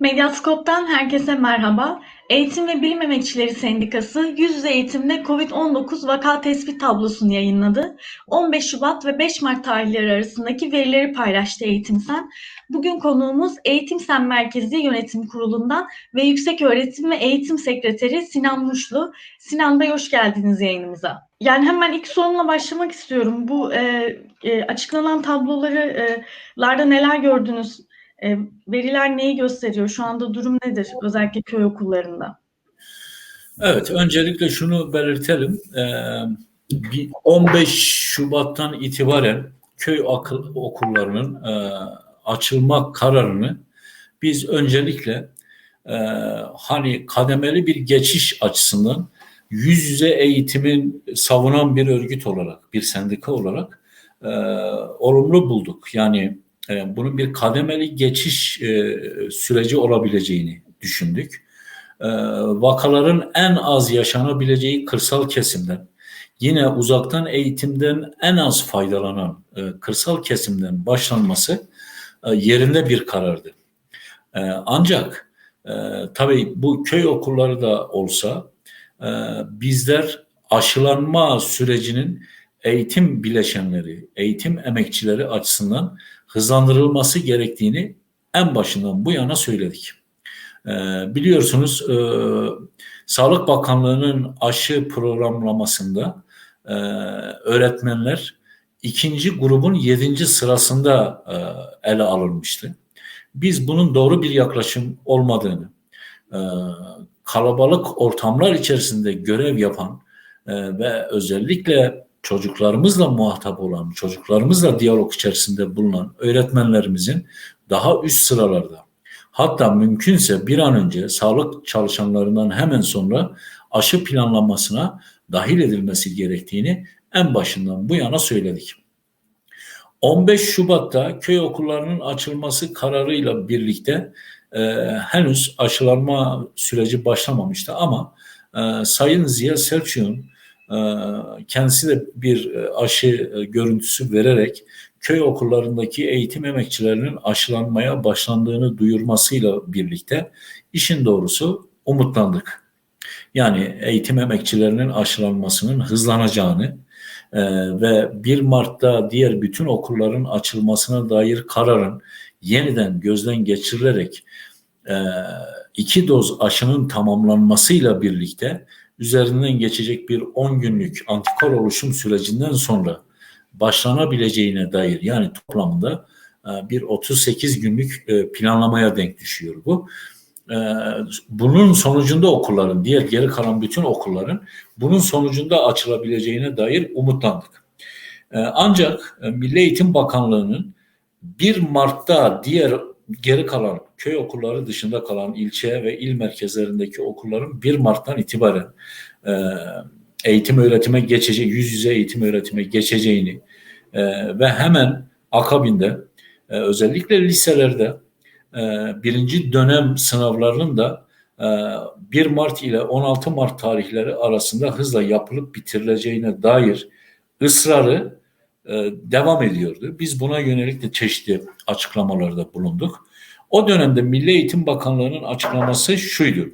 Medyaskop'tan herkese merhaba. Eğitim ve Bilim Emekçileri Sendikası yüz yüze eğitimde COVID-19 vaka tespit tablosunu yayınladı. 15 Şubat ve 5 Mart tarihleri arasındaki verileri paylaştı Eğitimsen. Bugün konuğumuz Eğitimsen Merkezi Yönetim Kurulu'ndan ve Yüksek Öğretim ve Eğitim Sekreteri Sinan Muşlu. Sinan Bey hoş geldiniz yayınımıza. Yani hemen ilk sorumla başlamak istiyorum. Bu e, e, açıklanan tabloları e, larda neler gördünüz? E, veriler neyi gösteriyor? Şu anda durum nedir? Özellikle köy okullarında. Evet, öncelikle şunu belirtelim. Ee, 15 Şubat'tan itibaren köy akıl okullarının e, açılma kararını biz öncelikle e, hani kademeli bir geçiş açısından yüz yüze eğitimin savunan bir örgüt olarak, bir sendika olarak e, olumlu bulduk. Yani e, bunun bir kademeli geçiş e, süreci olabileceğini düşündük. E, vakaların en az yaşanabileceği kırsal kesimden, yine uzaktan eğitimden en az faydalanan kırsal kesimden başlanması yerinde bir karardı. Ancak tabii bu köy okulları da olsa bizler aşılanma sürecinin eğitim bileşenleri, eğitim emekçileri açısından hızlandırılması gerektiğini en başından bu yana söyledik. Ee, biliyorsunuz e, Sağlık Bakanlığı'nın aşı programlamasında e, öğretmenler ikinci grubun yedinci sırasında e, ele alınmıştı. Biz bunun doğru bir yaklaşım olmadığını, kalabalık ortamlar içerisinde görev yapan ve özellikle çocuklarımızla muhatap olan, çocuklarımızla diyalog içerisinde bulunan öğretmenlerimizin daha üst sıralarda hatta mümkünse bir an önce sağlık çalışanlarından hemen sonra aşı planlamasına dahil edilmesi gerektiğini en başından bu yana söyledik. 15 Şubat'ta köy okullarının açılması kararıyla birlikte e, henüz aşılanma süreci başlamamıştı ama e, Sayın Ziya Selçuk'un kendisi de bir e, aşı e, görüntüsü vererek köy okullarındaki eğitim emekçilerinin aşılanmaya başlandığını duyurmasıyla birlikte işin doğrusu umutlandık. Yani eğitim emekçilerinin aşılanmasının hızlanacağını e, ve 1 Mart'ta diğer bütün okulların açılmasına dair kararın yeniden gözden geçirilerek iki doz aşının tamamlanmasıyla birlikte üzerinden geçecek bir 10 günlük antikor oluşum sürecinden sonra başlanabileceğine dair yani toplamda e, bir 38 günlük e, planlamaya denk düşüyor bu. E, bunun sonucunda okulların, diğer geri kalan bütün okulların bunun sonucunda açılabileceğine dair umutlandık. Ancak Milli Eğitim Bakanlığı'nın 1 Mart'ta diğer geri kalan köy okulları dışında kalan ilçe ve il merkezlerindeki okulların 1 Mart'tan itibaren e, eğitim öğretime geçeceği, yüz yüze eğitim öğretime geçeceğini e, ve hemen akabinde e, özellikle liselerde e, birinci dönem sınavlarının da e, 1 Mart ile 16 Mart tarihleri arasında hızla yapılıp bitirileceğine dair ısrarı devam ediyordu. Biz buna yönelik de çeşitli açıklamalarda bulunduk. O dönemde Milli Eğitim Bakanlığı'nın açıklaması şuydu.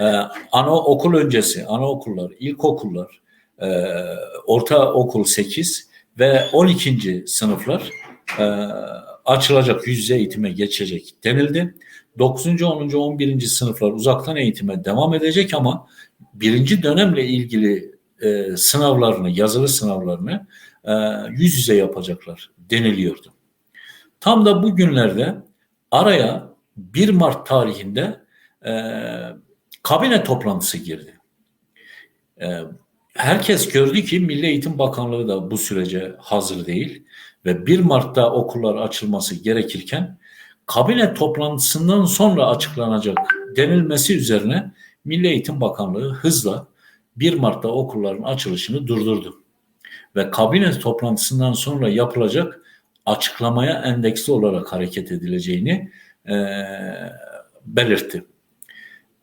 Ee, anaokul öncesi, anaokullar, ilkokullar, e, ortaokul 8 ve 12. sınıflar e, açılacak, yüz yüze eğitime geçecek denildi. 9. 10. 11. sınıflar uzaktan eğitime devam edecek ama birinci dönemle ilgili e, sınavlarını, yazılı sınavlarını e, yüz yüze yapacaklar deniliyordu. Tam da bu günlerde araya 1 Mart tarihinde e, kabine toplantısı girdi. E, herkes gördü ki Milli Eğitim Bakanlığı da bu sürece hazır değil ve 1 Mart'ta okullar açılması gerekirken kabine toplantısından sonra açıklanacak denilmesi üzerine Milli Eğitim Bakanlığı hızla 1 Mart'ta okulların açılışını durdurdu. Ve kabine toplantısından sonra yapılacak açıklamaya endeksli olarak hareket edileceğini e, belirtti.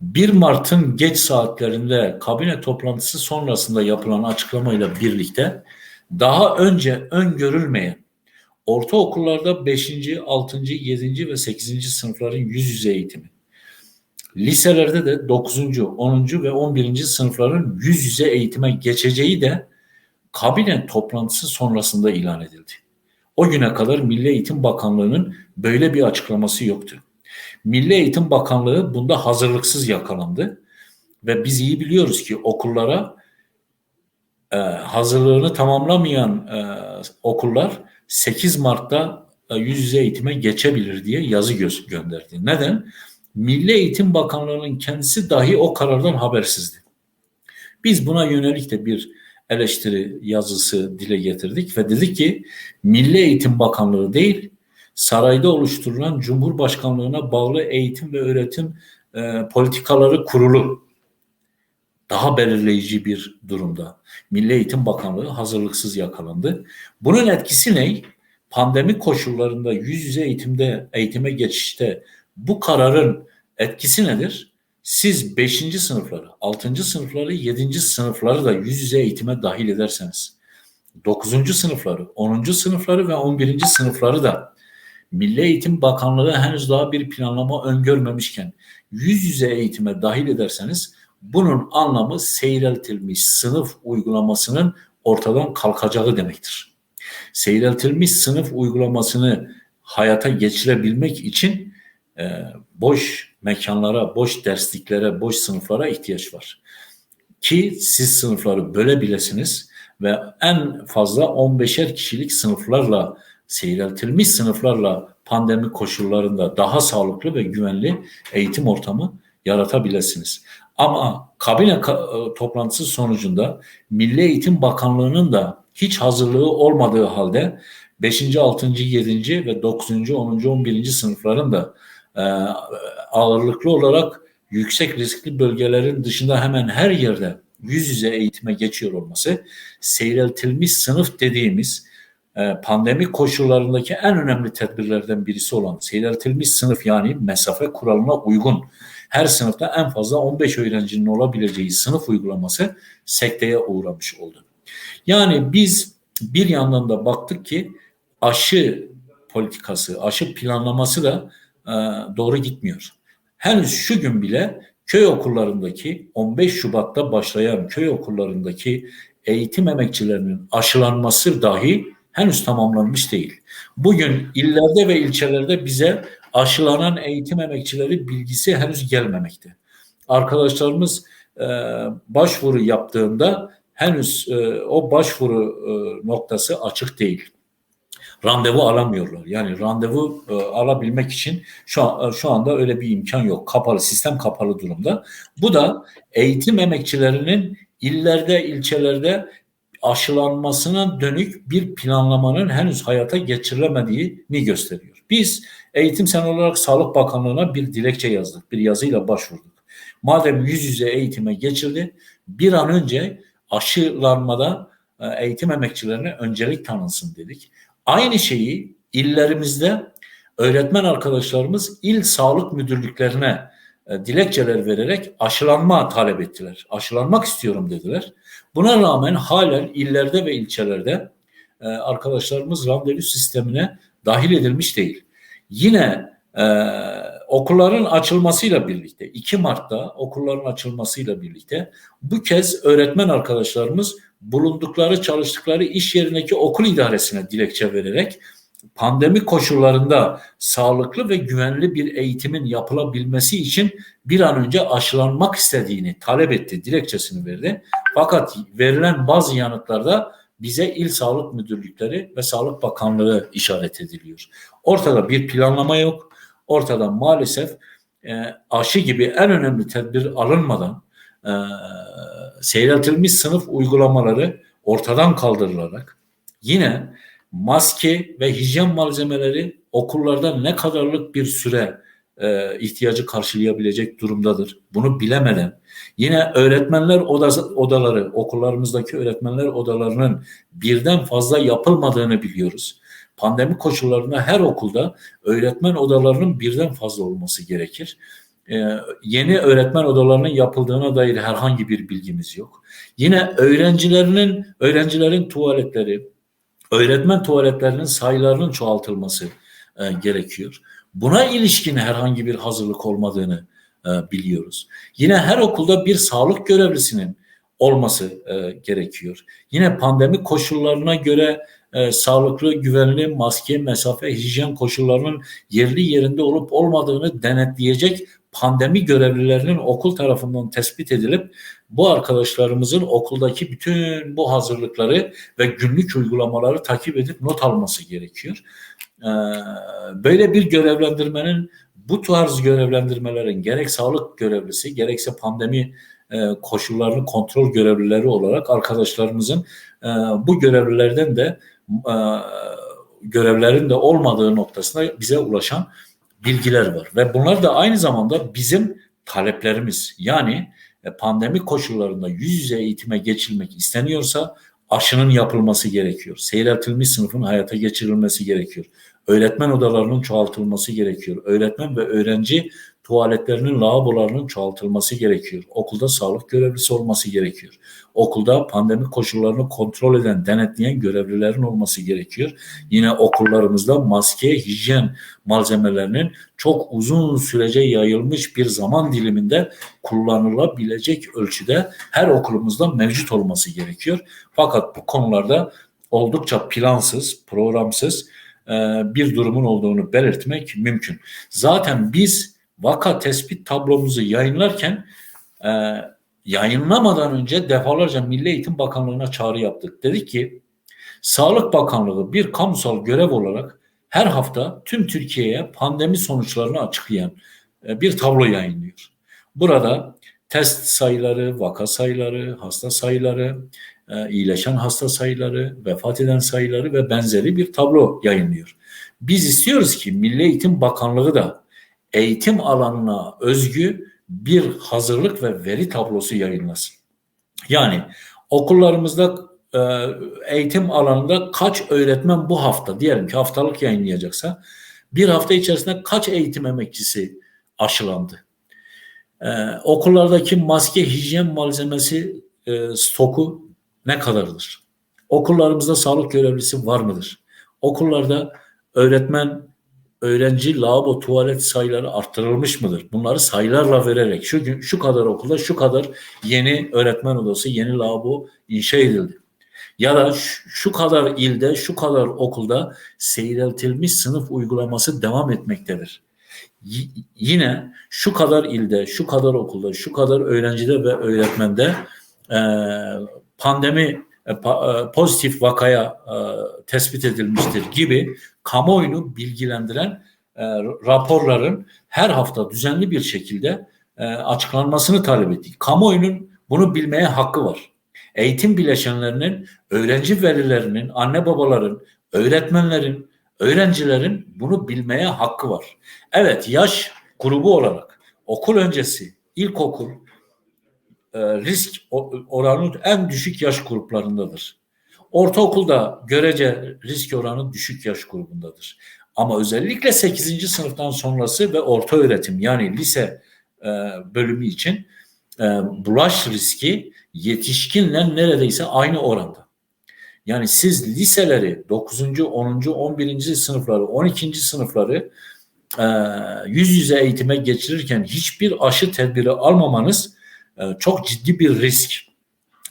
1 Mart'ın geç saatlerinde kabine toplantısı sonrasında yapılan açıklamayla birlikte daha önce öngörülmeyen Ortaokullarda 5. 6. 7. ve 8. sınıfların yüz yüze eğitimi. Liselerde de 9. 10. ve 11. sınıfların yüz yüze eğitime geçeceği de kabine toplantısı sonrasında ilan edildi. O güne kadar Milli Eğitim Bakanlığı'nın böyle bir açıklaması yoktu. Milli Eğitim Bakanlığı bunda hazırlıksız yakalandı ve biz iyi biliyoruz ki okullara e, hazırlığını tamamlamayan e, okullar 8 Mart'ta e, yüz yüze eğitime geçebilir diye yazı gö- gönderdi. Neden? Milli Eğitim Bakanlığı'nın kendisi dahi o karardan habersizdi. Biz buna yönelik de bir eleştiri yazısı dile getirdik ve dedik ki Milli Eğitim Bakanlığı değil, sarayda oluşturulan Cumhurbaşkanlığına bağlı eğitim ve öğretim e, politikaları kurulu daha belirleyici bir durumda. Milli Eğitim Bakanlığı hazırlıksız yakalandı. Bunun etkisi ne? Pandemi koşullarında yüz yüze eğitimde eğitime geçişte bu kararın etkisi nedir? Siz 5. sınıfları, 6. sınıfları, 7. sınıfları da yüz yüze eğitime dahil ederseniz, 9. sınıfları, 10. sınıfları ve 11. sınıfları da Milli Eğitim Bakanlığı henüz daha bir planlama öngörmemişken yüz yüze eğitime dahil ederseniz bunun anlamı seyreltilmiş sınıf uygulamasının ortadan kalkacağı demektir. Seyreltilmiş sınıf uygulamasını hayata geçirebilmek için e, boş mekanlara, boş dersliklere, boş sınıflara ihtiyaç var. Ki siz sınıfları bölebilesiniz ve en fazla 15'er kişilik sınıflarla, seyreltilmiş sınıflarla pandemi koşullarında daha sağlıklı ve güvenli eğitim ortamı yaratabilirsiniz. Ama kabine ka- e, toplantısı sonucunda Milli Eğitim Bakanlığı'nın da hiç hazırlığı olmadığı halde 5. 6. 7. ve 9. 10. 11. sınıfların da e, ağırlıklı olarak yüksek riskli bölgelerin dışında hemen her yerde yüz yüze eğitime geçiyor olması seyreltilmiş sınıf dediğimiz e, pandemi koşullarındaki en önemli tedbirlerden birisi olan seyreltilmiş sınıf yani mesafe kuralına uygun her sınıfta en fazla 15 öğrencinin olabileceği sınıf uygulaması sekteye uğramış oldu. Yani biz bir yandan da baktık ki aşı politikası, aşı planlaması da doğru gitmiyor. Henüz şu gün bile köy okullarındaki 15 Şubat'ta başlayan köy okullarındaki eğitim emekçilerinin aşılanması dahi henüz tamamlanmış değil. Bugün illerde ve ilçelerde bize aşılanan eğitim emekçileri bilgisi henüz gelmemekte. Arkadaşlarımız e, başvuru yaptığında henüz e, o başvuru e, noktası açık değil. Randevu alamıyorlar. Yani randevu e, alabilmek için şu an, şu anda öyle bir imkan yok. Kapalı, sistem kapalı durumda. Bu da eğitim emekçilerinin illerde, ilçelerde aşılanmasına dönük bir planlamanın henüz hayata geçirilemediğini gösteriyor. Biz eğitim sen olarak Sağlık Bakanlığı'na bir dilekçe yazdık, bir yazıyla başvurduk. Madem yüz yüze eğitime geçildi, bir an önce aşılanmada e, eğitim emekçilerine öncelik tanınsın dedik. Aynı şeyi illerimizde öğretmen arkadaşlarımız il sağlık müdürlüklerine e, dilekçeler vererek aşılanma talep ettiler. Aşılanmak istiyorum dediler. Buna rağmen halen illerde ve ilçelerde e, arkadaşlarımız randevu sistemine dahil edilmiş değil. Yine e, okulların açılmasıyla birlikte 2 Mart'ta okulların açılmasıyla birlikte bu kez öğretmen arkadaşlarımız bulundukları çalıştıkları iş yerindeki okul idaresine dilekçe vererek pandemi koşullarında sağlıklı ve güvenli bir eğitimin yapılabilmesi için bir an önce aşılanmak istediğini talep etti, dilekçesini verdi. Fakat verilen bazı yanıtlarda bize il sağlık müdürlükleri ve sağlık bakanlığı işaret ediliyor. Ortada bir planlama yok. Ortada maalesef e, aşı gibi en önemli tedbir alınmadan e, seyreltilmiş sınıf uygulamaları ortadan kaldırılarak yine maske ve hijyen malzemeleri okullarda ne kadarlık bir süre e, ihtiyacı karşılayabilecek durumdadır. Bunu bilemeden yine öğretmenler odası, odaları, okullarımızdaki öğretmenler odalarının birden fazla yapılmadığını biliyoruz. Pandemi koşullarında her okulda öğretmen odalarının birden fazla olması gerekir. Ee, yeni öğretmen odalarının yapıldığına dair herhangi bir bilgimiz yok. Yine öğrencilerinin öğrencilerin tuvaletleri, öğretmen tuvaletlerinin sayılarının çoğaltılması e, gerekiyor. Buna ilişkin herhangi bir hazırlık olmadığını e, biliyoruz. Yine her okulda bir sağlık görevlisinin olması e, gerekiyor. Yine pandemi koşullarına göre e, sağlıklı, güvenli maske, mesafe, hijyen koşullarının yerli yerinde olup olmadığını denetleyecek pandemi görevlilerinin okul tarafından tespit edilip bu arkadaşlarımızın okuldaki bütün bu hazırlıkları ve günlük uygulamaları takip edip not alması gerekiyor. Ee, böyle bir görevlendirmenin bu tarz görevlendirmelerin gerek sağlık görevlisi gerekse pandemi e, koşullarını kontrol görevlileri olarak arkadaşlarımızın e, bu görevlilerden de e, görevlerin de olmadığı noktasında bize ulaşan bilgiler var. Ve bunlar da aynı zamanda bizim taleplerimiz. Yani pandemi koşullarında yüz yüze eğitime geçilmek isteniyorsa aşının yapılması gerekiyor. Seyreltilmiş sınıfın hayata geçirilmesi gerekiyor. Öğretmen odalarının çoğaltılması gerekiyor. Öğretmen ve öğrenci tuvaletlerinin, lavabolarının çoğaltılması gerekiyor. Okulda sağlık görevlisi olması gerekiyor. Okulda pandemi koşullarını kontrol eden, denetleyen görevlilerin olması gerekiyor. Yine okullarımızda maske, hijyen malzemelerinin çok uzun sürece yayılmış bir zaman diliminde kullanılabilecek ölçüde her okulumuzda mevcut olması gerekiyor. Fakat bu konularda oldukça plansız, programsız bir durumun olduğunu belirtmek mümkün. Zaten biz vaka tespit tablomuzu yayınlarken e, yayınlamadan önce defalarca Milli Eğitim Bakanlığı'na çağrı yaptık. Dedik ki Sağlık Bakanlığı bir kamusal görev olarak her hafta tüm Türkiye'ye pandemi sonuçlarını açıklayan e, bir tablo yayınlıyor. Burada test sayıları, vaka sayıları, hasta sayıları, e, iyileşen hasta sayıları, vefat eden sayıları ve benzeri bir tablo yayınlıyor. Biz istiyoruz ki Milli Eğitim Bakanlığı da eğitim alanına özgü bir hazırlık ve veri tablosu yayınlasın. Yani okullarımızda e, eğitim alanında kaç öğretmen bu hafta diyelim ki haftalık yayınlayacaksa bir hafta içerisinde kaç eğitim emekçisi aşılandı? Ee, okullardaki maske hijyen malzemesi e, stoku ne kadardır? Okullarımızda sağlık görevlisi var mıdır? Okullarda öğretmen, öğrenci, lavabo, tuvalet sayıları arttırılmış mıdır? Bunları sayılarla vererek şu gün şu kadar okulda şu kadar yeni öğretmen odası, yeni lavabo inşa edildi. Ya da şu kadar ilde, şu kadar okulda seyreltilmiş sınıf uygulaması devam etmektedir. Y- yine şu kadar ilde, şu kadar okulda, şu kadar öğrencide ve öğretmende e, pandemi pa, pozitif vakaya e, tespit edilmiştir gibi kamuoyunu bilgilendiren e, raporların her hafta düzenli bir şekilde e, açıklanmasını talep ettik. Kamuoyunun bunu bilmeye hakkı var. Eğitim bileşenlerinin, öğrenci velilerinin, anne babaların, öğretmenlerin, öğrencilerin bunu bilmeye hakkı var. Evet yaş grubu olarak okul öncesi, ilkokul e, risk oranı en düşük yaş gruplarındadır. Ortaokulda görece risk oranı düşük yaş grubundadır. Ama özellikle 8. sınıftan sonrası ve orta öğretim yani lise e, bölümü için e, bulaş riski yetişkinle neredeyse aynı oranda. Yani siz liseleri 9. 10. 11. sınıfları 12. sınıfları e, yüz yüze eğitime geçirirken hiçbir aşı tedbiri almamanız e, çok ciddi bir risk.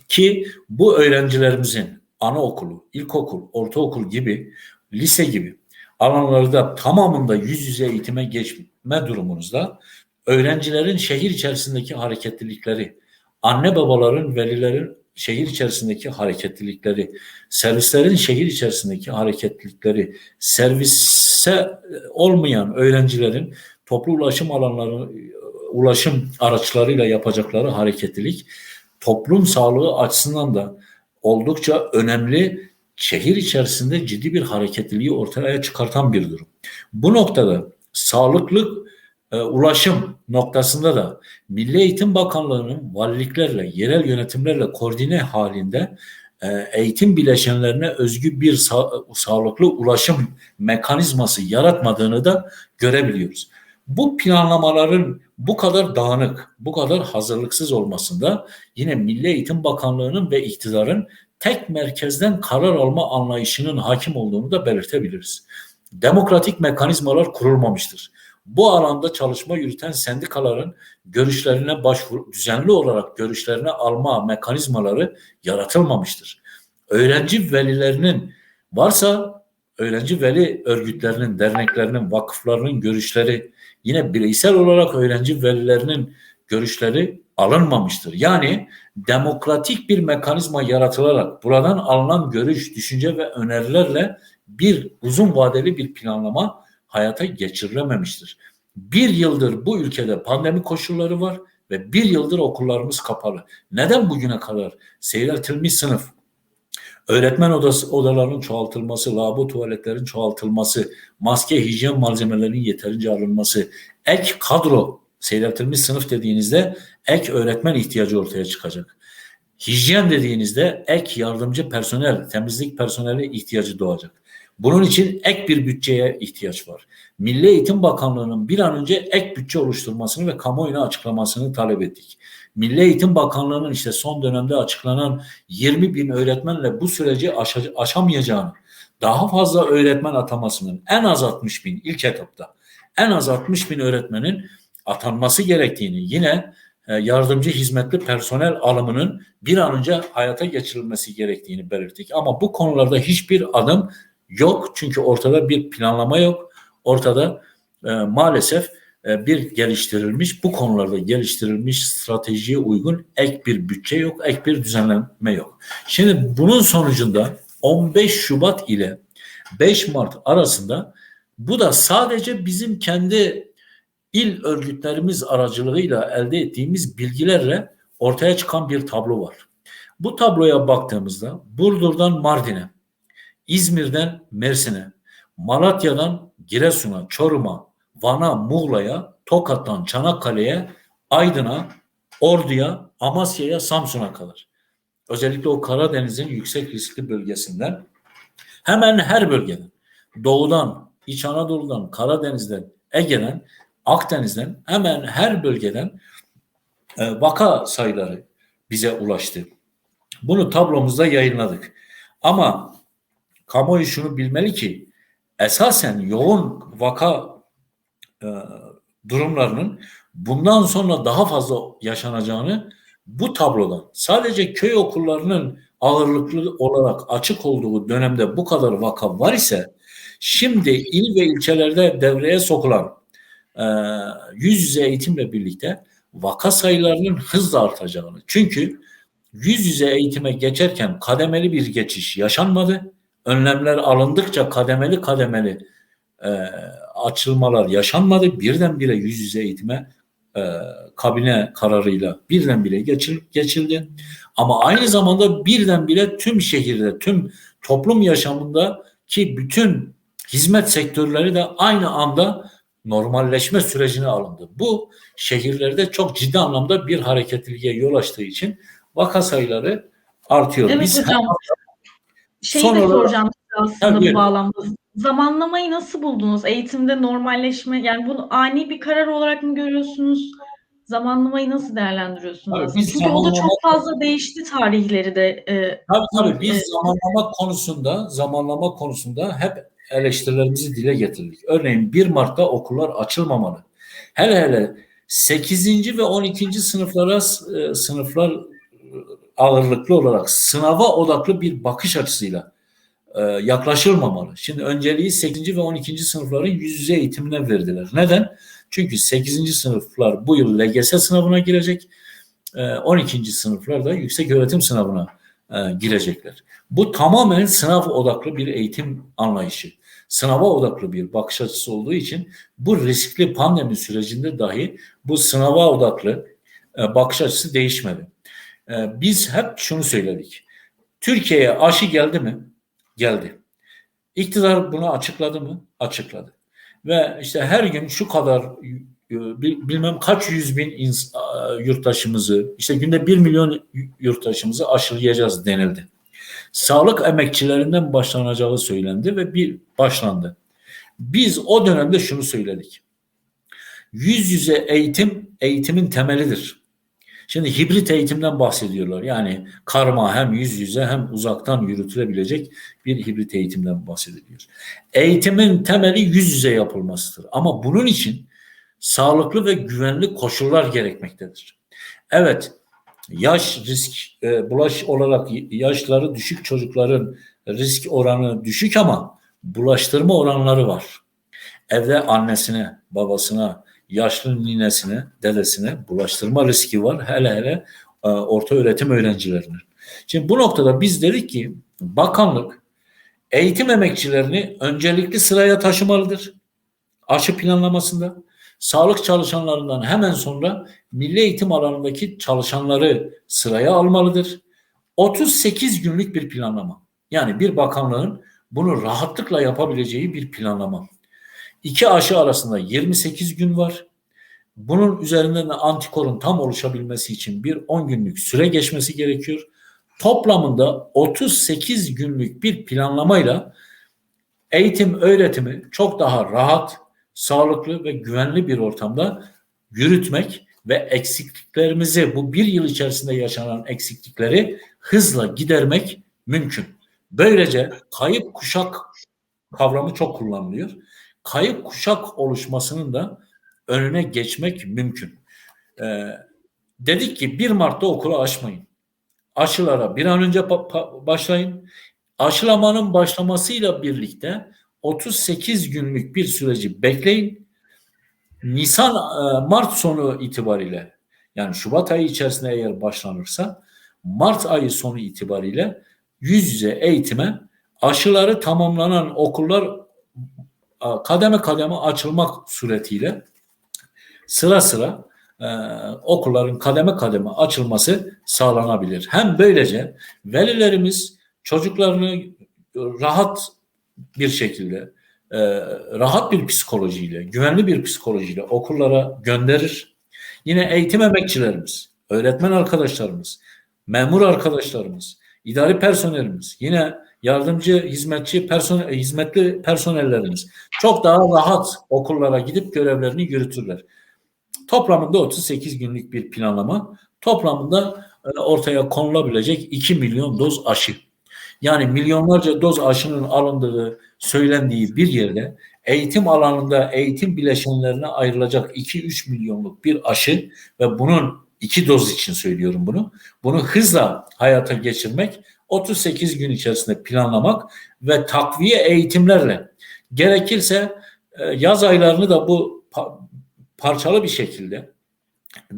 Ki bu öğrencilerimizin anaokulu, ilkokul, ortaokul gibi, lise gibi alanlarda tamamında yüz yüze eğitime geçme durumunuzda öğrencilerin şehir içerisindeki hareketlilikleri, anne babaların, velilerin şehir içerisindeki hareketlilikleri, servislerin şehir içerisindeki hareketlilikleri, servise olmayan öğrencilerin toplu ulaşım alanları, ulaşım araçlarıyla yapacakları hareketlilik toplum sağlığı açısından da oldukça önemli şehir içerisinde ciddi bir hareketliliği ortaya çıkartan bir durum. Bu noktada sağlıklı e, ulaşım noktasında da Milli Eğitim Bakanlığı'nın valiliklerle, yerel yönetimlerle koordine halinde e, eğitim bileşenlerine özgü bir sa sağlıklı ulaşım mekanizması yaratmadığını da görebiliyoruz. Bu planlamaların bu kadar dağınık, bu kadar hazırlıksız olmasında yine Milli Eğitim Bakanlığı'nın ve iktidarın tek merkezden karar alma anlayışının hakim olduğunu da belirtebiliriz. Demokratik mekanizmalar kurulmamıştır. Bu alanda çalışma yürüten sendikaların görüşlerine başvuru, düzenli olarak görüşlerine alma mekanizmaları yaratılmamıştır. Öğrenci velilerinin varsa öğrenci veli örgütlerinin, derneklerinin, vakıflarının görüşleri yine bireysel olarak öğrenci velilerinin görüşleri alınmamıştır. Yani demokratik bir mekanizma yaratılarak buradan alınan görüş, düşünce ve önerilerle bir uzun vadeli bir planlama hayata geçirilememiştir. Bir yıldır bu ülkede pandemi koşulları var ve bir yıldır okullarımız kapalı. Neden bugüne kadar seyreltilmiş sınıf, öğretmen odası odalarının çoğaltılması, lavabo tuvaletlerin çoğaltılması, maske, hijyen malzemelerinin yeterince alınması, ek kadro, seyreltilmiş sınıf dediğinizde ek öğretmen ihtiyacı ortaya çıkacak. Hijyen dediğinizde ek yardımcı personel, temizlik personeli ihtiyacı doğacak. Bunun için ek bir bütçeye ihtiyaç var. Milli Eğitim Bakanlığı'nın bir an önce ek bütçe oluşturmasını ve kamuoyuna açıklamasını talep ettik. Milli Eğitim Bakanlığı'nın işte son dönemde açıklanan 20 bin öğretmenle bu süreci aşa- aşamayacağını, daha fazla öğretmen atamasının en az 60 bin ilk etapta en az 60 bin öğretmenin atanması gerektiğini yine e, yardımcı hizmetli personel alımının bir an önce hayata geçirilmesi gerektiğini belirttik. Ama bu konularda hiçbir adım yok. Çünkü ortada bir planlama yok. Ortada e, maalesef bir geliştirilmiş, bu konularda geliştirilmiş stratejiye uygun ek bir bütçe yok, ek bir düzenleme yok. Şimdi bunun sonucunda 15 Şubat ile 5 Mart arasında bu da sadece bizim kendi il örgütlerimiz aracılığıyla elde ettiğimiz bilgilerle ortaya çıkan bir tablo var. Bu tabloya baktığımızda Burdur'dan Mardin'e, İzmir'den Mersin'e, Malatya'dan Giresun'a, Çorum'a, Van'a, Muğla'ya, Tokat'tan Çanakkale'ye, Aydın'a, Ordu'ya, Amasya'ya, Samsun'a kadar. Özellikle o Karadeniz'in yüksek riskli bölgesinden hemen her bölgeden doğudan, İç Anadolu'dan, Karadeniz'den, Ege'den, Akdeniz'den hemen her bölgeden e, vaka sayıları bize ulaştı. Bunu tablomuzda yayınladık. Ama kamuoyu şunu bilmeli ki esasen yoğun vaka e, durumlarının bundan sonra daha fazla yaşanacağını bu tablodan sadece köy okullarının ağırlıklı olarak açık olduğu dönemde bu kadar vaka var ise şimdi il ve ilçelerde devreye sokulan e, yüz yüze eğitimle birlikte vaka sayılarının hızla artacağını. Çünkü yüz yüze eğitime geçerken kademeli bir geçiş yaşanmadı. Önlemler alındıkça kademeli kademeli e, açılmalar yaşanmadı. Birdenbire yüz yüze eğitime e, kabine kararıyla birdenbire geçil, geçildi. Ama aynı zamanda birdenbire tüm şehirde, tüm toplum yaşamında ki bütün hizmet sektörleri de aynı anda normalleşme sürecine alındı. Bu şehirlerde çok ciddi anlamda bir hareketliliğe yol açtığı için vaka sayıları artıyor. Evet Biz hocam. Şeyi Son de olarak- soracağım aslında Tabii. bu bağlamda. Zamanlamayı nasıl buldunuz? Eğitimde normalleşme, yani bunu ani bir karar olarak mı görüyorsunuz? Zamanlamayı nasıl değerlendiriyorsunuz? Tabii biz Çünkü o da zamanlama- çok fazla değişti tarihleri de. e, Tabii tabii biz Evet. zamanlama konusunda zamanlama konusunda hep eleştirilerimizi dile getirdik. Örneğin 1 Mart'ta okullar açılmamalı. Hele hele 8. ve 12. sınıflara e, sınıflar e, ağırlıklı olarak sınava odaklı bir bakış açısıyla yaklaşılmamalı. Şimdi önceliği 8. ve 12. sınıfların yüz yüze eğitimine verdiler. Neden? Çünkü 8. sınıflar bu yıl LGS sınavına girecek. E, 12. sınıflar da yüksek öğretim sınavına e, girecekler. Bu tamamen sınav odaklı bir eğitim anlayışı. Sınava odaklı bir bakış açısı olduğu için bu riskli pandemi sürecinde dahi bu sınava odaklı e, bakış açısı değişmedi. E, biz hep şunu söyledik. Türkiye'ye aşı geldi mi? Geldi. İktidar bunu açıkladı mı? Açıkladı. Ve işte her gün şu kadar e, bil- bilmem kaç yüz bin yurttaşımızı işte günde bir milyon yurttaşımızı aşılayacağız denildi. Sağlık emekçilerinden başlanacağı söylendi ve bir başlandı. Biz o dönemde şunu söyledik. Yüz yüze eğitim eğitimin temelidir. Şimdi hibrit eğitimden bahsediyorlar. Yani karma hem yüz yüze hem uzaktan yürütülebilecek bir hibrit eğitimden bahsediliyor. Eğitimin temeli yüz yüze yapılmasıdır. Ama bunun için sağlıklı ve güvenli koşullar gerekmektedir. Evet, yaş risk e, bulaş olarak yaşları düşük çocukların risk oranı düşük ama bulaştırma oranları var. Evde annesine, babasına, yaşlı ninesine, dedesine bulaştırma riski var. Hele hele e, orta öğretim öğrencilerinin. Şimdi bu noktada biz dedik ki bakanlık eğitim emekçilerini öncelikli sıraya taşımalıdır. Aşı planlamasında sağlık çalışanlarından hemen sonra milli eğitim alanındaki çalışanları sıraya almalıdır. 38 günlük bir planlama. Yani bir bakanlığın bunu rahatlıkla yapabileceği bir planlama. İki aşı arasında 28 gün var. Bunun üzerinden de antikorun tam oluşabilmesi için bir 10 günlük süre geçmesi gerekiyor. Toplamında 38 günlük bir planlamayla eğitim öğretimi çok daha rahat, sağlıklı ve güvenli bir ortamda yürütmek ve eksikliklerimizi bu bir yıl içerisinde yaşanan eksiklikleri hızla gidermek mümkün. Böylece kayıp kuşak kavramı çok kullanılıyor. Kayıp kuşak oluşmasının da önüne geçmek mümkün. Ee, dedik ki 1 Mart'ta okulu açmayın. Aşılara bir an önce başlayın. Aşılamanın başlamasıyla birlikte 38 günlük bir süreci bekleyin. Nisan e, Mart sonu itibariyle yani Şubat ayı içerisinde eğer başlanırsa Mart ayı sonu itibariyle yüz yüze eğitime aşıları tamamlanan okullar kademe kademe açılmak suretiyle sıra sıra e, okulların kademe kademe açılması sağlanabilir. Hem böylece velilerimiz çocuklarını rahat bir şekilde e, rahat bir psikolojiyle, güvenli bir psikolojiyle okullara gönderir. Yine eğitim emekçilerimiz, öğretmen arkadaşlarımız, memur arkadaşlarımız, idari personelimiz, yine yardımcı hizmetçi personel, hizmetli personellerimiz çok daha rahat okullara gidip görevlerini yürütürler. Toplamında 38 günlük bir planlama, toplamında e, ortaya konulabilecek 2 milyon doz aşı. Yani milyonlarca doz aşının alındığı söylendiği bir yerde eğitim alanında eğitim bileşenlerine ayrılacak 2-3 milyonluk bir aşı ve bunun iki doz için söylüyorum bunu. Bunu hızla hayata geçirmek 38 gün içerisinde planlamak ve takviye eğitimlerle gerekirse e, yaz aylarını da bu parçalı bir şekilde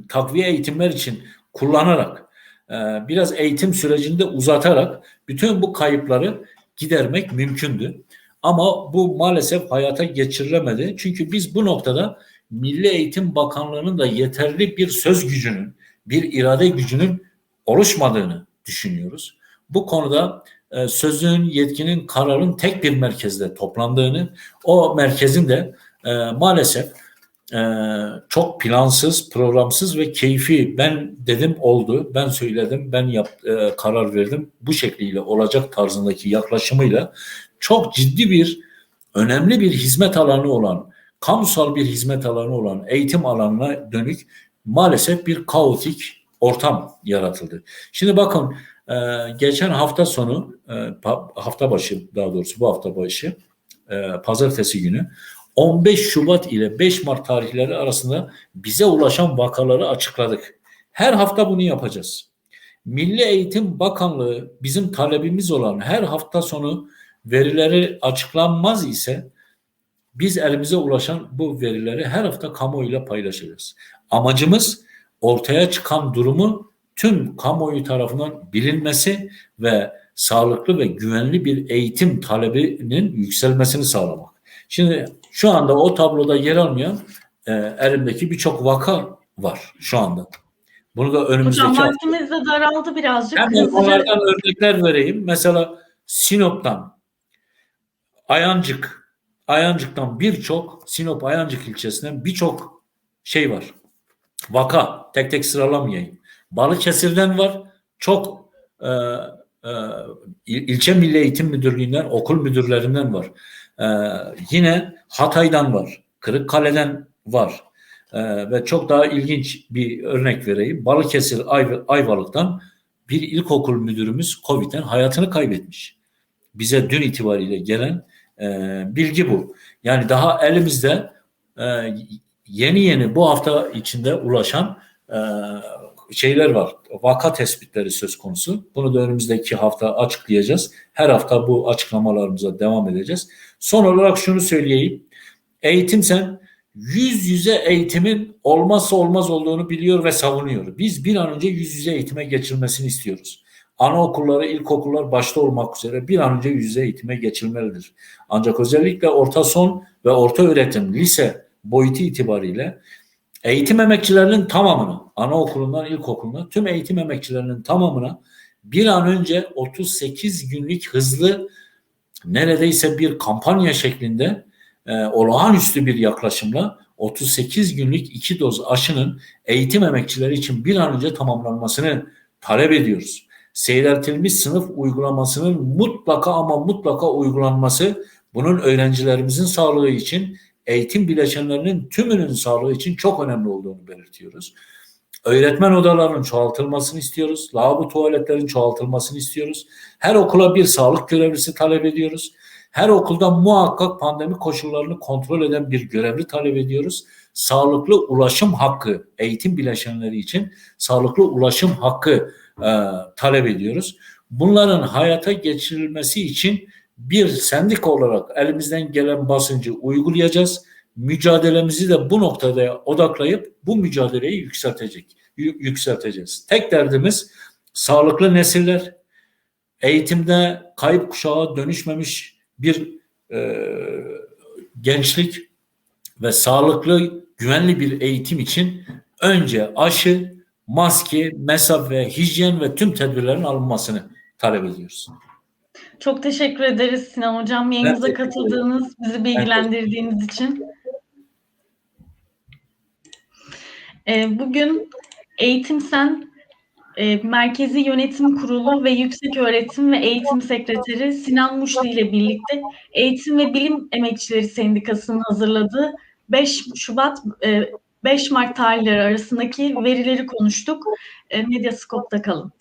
takviye eğitimler için kullanarak e, biraz eğitim sürecinde uzatarak bütün bu kayıpları gidermek mümkündü. Ama bu maalesef hayata geçirilemedi. Çünkü biz bu noktada Milli Eğitim Bakanlığı'nın da yeterli bir söz gücünün, bir irade gücünün oluşmadığını düşünüyoruz. Bu konuda e, sözün, yetkinin, kararın tek bir merkezde toplandığını, o merkezin de e, maalesef e, çok plansız, programsız ve keyfi ben dedim oldu, ben söyledim, ben yap, e, karar verdim bu şekliyle olacak tarzındaki yaklaşımıyla çok ciddi bir önemli bir hizmet alanı olan, kamusal bir hizmet alanı olan eğitim alanına dönük maalesef bir kaotik ortam yaratıldı. Şimdi bakın e, geçen hafta sonu, e, hafta başı daha doğrusu bu hafta başı, e, pazartesi günü 15 Şubat ile 5 Mart tarihleri arasında bize ulaşan vakaları açıkladık. Her hafta bunu yapacağız. Milli Eğitim Bakanlığı bizim talebimiz olan her hafta sonu verileri açıklanmaz ise biz elimize ulaşan bu verileri her hafta kamuoyuyla paylaşacağız. Amacımız ortaya çıkan durumu tüm kamuoyu tarafından bilinmesi ve sağlıklı ve güvenli bir eğitim talebinin yükselmesini sağlamak. Şimdi şu anda o tabloda yer almayan e, elimdeki birçok vaka var şu anda. Bunu da önümüzdeki Hocam vaktimiz de daraldı birazcık. Hemen onlardan örnekler vereyim. Mesela Sinop'tan, Ayancık, Ayancık'tan birçok, Sinop Ayancık ilçesinden birçok şey var. Vaka, tek tek sıralamayayım. Balıkesir'den var, çok e, e, ilçe Milli Eğitim Müdürlüğü'nden, okul müdürlerinden var. Ee, yine Hatay'dan var, Kırıkkale'den var. Ee, ve çok daha ilginç bir örnek vereyim. Balıkesir Ay, Ayvalık'tan bir ilkokul müdürümüz Covid'den hayatını kaybetmiş. Bize dün itibariyle gelen e, bilgi bu. Yani daha elimizde e, yeni yeni bu hafta içinde ulaşan e, şeyler var. Vaka tespitleri söz konusu. Bunu da önümüzdeki hafta açıklayacağız. Her hafta bu açıklamalarımıza devam edeceğiz. Son olarak şunu söyleyeyim. Eğitim sen yüz yüze eğitimin olmazsa olmaz olduğunu biliyor ve savunuyor. Biz bir an önce yüz yüze eğitime geçilmesini istiyoruz. Anaokulları, ilkokullar başta olmak üzere bir an önce yüz yüze eğitime geçilmelidir. Ancak özellikle orta son ve orta öğretim, lise boyutu itibariyle eğitim emekçilerinin tamamını, anaokulundan ilkokuluna, tüm eğitim emekçilerinin tamamına bir an önce 38 günlük hızlı neredeyse bir kampanya şeklinde e, olağanüstü bir yaklaşımla 38 günlük iki doz aşının eğitim emekçileri için bir an önce tamamlanmasını talep ediyoruz. Seyreltilmiş sınıf uygulamasının mutlaka ama mutlaka uygulanması bunun öğrencilerimizin sağlığı için eğitim bileşenlerinin tümünün sağlığı için çok önemli olduğunu belirtiyoruz. Öğretmen odalarının çoğaltılmasını istiyoruz. Lavabo tuvaletlerin çoğaltılmasını istiyoruz. Her okula bir sağlık görevlisi talep ediyoruz. Her okulda muhakkak pandemi koşullarını kontrol eden bir görevli talep ediyoruz. Sağlıklı ulaşım hakkı eğitim bileşenleri için sağlıklı ulaşım hakkı e, talep ediyoruz. Bunların hayata geçirilmesi için bir sendik olarak elimizden gelen basıncı uygulayacağız. Mücadelemizi de bu noktada odaklayıp bu mücadeleyi yükseltecek, yükselteceğiz. Tek derdimiz sağlıklı nesiller, eğitimde kayıp kuşağa dönüşmemiş bir e, gençlik ve sağlıklı, güvenli bir eğitim için önce aşı, maske, mesafe, hijyen ve tüm tedbirlerin alınmasını talep ediyoruz. Çok teşekkür ederiz Sinan Hocam yayınımıza katıldığınız, bizi bilgilendirdiğiniz için. Ee, Bugün Eğitim Sen e, Merkezi Yönetim Kurulu ve Yüksek Öğretim ve Eğitim Sekreteri Sinan Muşlu ile birlikte Eğitim ve Bilim Emekçileri Sendikası'nın hazırladığı 5 Şubat e, 5 Mart tarihleri arasındaki verileri konuştuk. E, Medyaskop'ta kalın.